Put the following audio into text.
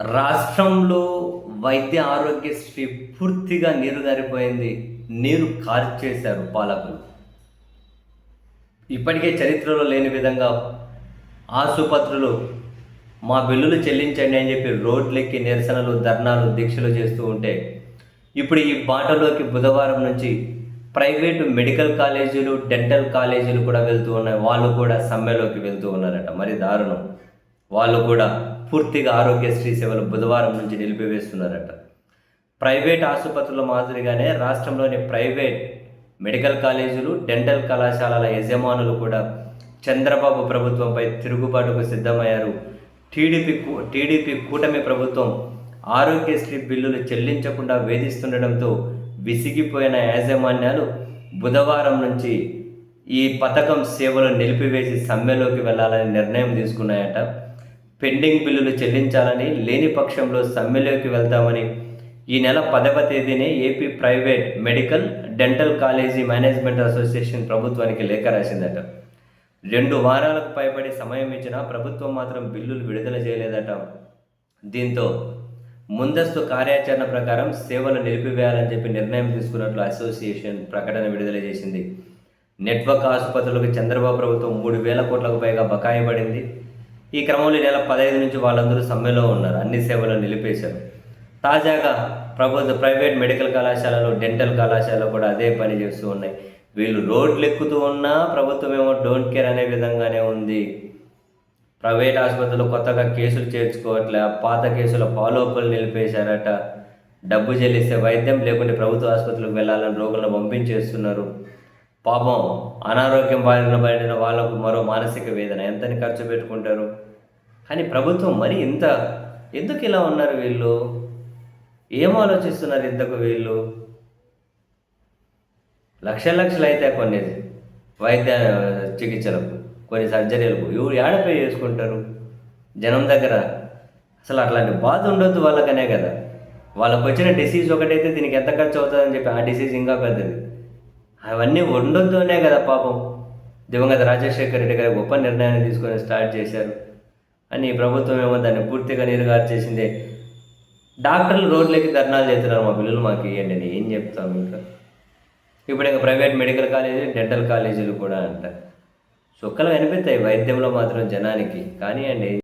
రాష్ట్రంలో వైద్య ఆరోగ్యశ్రీ పూర్తిగా నీరు గారిపోయింది. నీరు కార్చేశారు పాలకులు. ఇప్పటికే చరిత్రలో లేని విధంగా ఆసుపత్రులు మా బిల్లులు చెల్లించండి అని చెప్పి రోడ్లెక్కి నిరసనలు ధర్నాలు దీక్షలు చేస్తూ ఉంటే ఇప్పుడు ఈ బాటలోకి బుధవారం నుంచి ప్రైవేటు మెడికల్ కాలేజీలు డెంటల్ కాలేజీలు కూడా వెళ్తూ ఉన్నాయి. వాళ్ళు కూడా సమ్మెలోకి వెళ్తూ ఉన్నారట. మరి దారుణం. వాళ్ళు కూడా పూర్తిగా ఆరోగ్యశ్రీ సేవలు బుధవారం నుంచి నిలిపివేస్తున్నారట. ప్రైవేట్ ఆసుపత్రుల మాదిరిగానే రాష్ట్రంలోని ప్రైవేట్ మెడికల్ కాలేజీలు డెంటల్ కళాశాలల యజమానులు కూడా చంద్రబాబు ప్రభుత్వంపై తిరుగుబాటుకు సిద్ధమయ్యారు. టీడీపీ కూ- టీడీపీ కూటమి ప్రభుత్వం ఆరోగ్యశ్రీ బిల్లులు చెల్లించకుండా వేధిస్తుండడంతో విసిగిపోయిన యాజమాన్యాలు బుధవారం నుంచి ఈ పథకం సేవలు నిలిపివేసి సమ్మెలోకి వెళ్ళాలని నిర్ణయం తీసుకున్నాయట. పెండింగ్ బిల్లులు చెల్లించాలని లేని పక్షంలో సమ్మెలోకి వెళ్తామని ఈ నెల పదవ తేదీనే AP private medical dental college management association ప్రభుత్వానికి లేఖ రాసిందట. రెండు వారాలకు పైబడి సమయం ఇచ్చినా ప్రభుత్వం మాత్రం బిల్లులు విడుదల చేయలేదట. దీంతో ముందస్తు కార్యాచరణ ప్రకారం సేవలు నిలిపివేయాలని చెప్పి నిర్ణయం తీసుకున్నట్లు అసోసియేషన్ ప్రకటన విడుదల చేసింది. నెట్వర్క్ ఆసుపత్రులకు చంద్రబాబు ప్రభుత్వం మూడు వేల కోట్లకు పైగా బకాయి పడింది. ఈ క్రమంలో నెల పదహైదు నుంచి వాళ్ళందరూ సమ్మెలో ఉన్నారు. అన్ని సేవలు నిలిపేశారు. తాజాగా ప్రభుత్వ ప్రైవేట్ మెడికల్ కళాశాలలు డెంటల్ కళాశాలలో కూడా అదే పని చేస్తూ ఉన్నాయి. వీళ్ళు రోడ్లు ఎక్కుతూ ఉన్నా ప్రభుత్వం ఏమో డోంట్ కేర్ అనే విధంగానే ఉంది. ప్రైవేట్ ఆసుపత్రులు కొత్తగా కేసులు చేర్చుకోవట్లే పాత కేసుల ఫాలోఅప్లు నిలిపేశారట. డబ్బు చెల్లిస్తే వైద్యం లేకుంటే ప్రభుత్వ ఆసుపత్రులకు వెళ్ళాలని రోగులను పంపించేస్తున్నారు. పాపం అనారోగ్యం బారిన పడిన వాళ్ళకు మరో మానసిక వేదన. ఎంతని ఖర్చు పెట్టుకుంటారు? కానీ ప్రభుత్వం మరి ఇంత ఎందుకు ఇలా ఉన్నారు వీళ్ళు? ఏం ఆలోచిస్తున్నారు ఇంతకు వీళ్ళు? లక్ష లక్షలు అయితే కొన్ని వైద్య చికిత్సలకు కొన్ని సర్జరీలకు. ఎవరు ఏడపై చేసుకుంటారు? జనం దగ్గర. అసలు అట్లాంటి బాధ ఉండొద్దు వాళ్ళకనే కదా. వాళ్ళకు వచ్చిన డిసీజ్ ఒకటైతే దీనికి ఎంత ఖర్చు అవుతుందని చెప్పి ఆ డిసీజ్ ఇంకా పెద్దది. అవన్నీ ఉండొద్దునే కదా పాపం. దివంగత రాజశేఖర రెడ్డి గారు గొప్ప నిర్ణయాన్ని తీసుకొని స్టార్ట్ చేశారు. అని ప్రభుత్వం ఏమో దాన్ని పూర్తిగా నీరుగార్చేసిందే. డాక్టర్లు రోడ్లకి ధర్నాలు చేస్తున్నారు మా పిల్లలు మాకు ఇవ్వండి అని ఏం చెప్తాం ఇంకా. ఇప్పుడు ఇంకా ప్రైవేట్ మెడికల్ కాలేజీ డెంటల్ కాలేజీలు కూడా అంట. చుక్కలు కనిపిస్తాయి వైద్యంలో మాత్రం జనానికి. కానీ అండి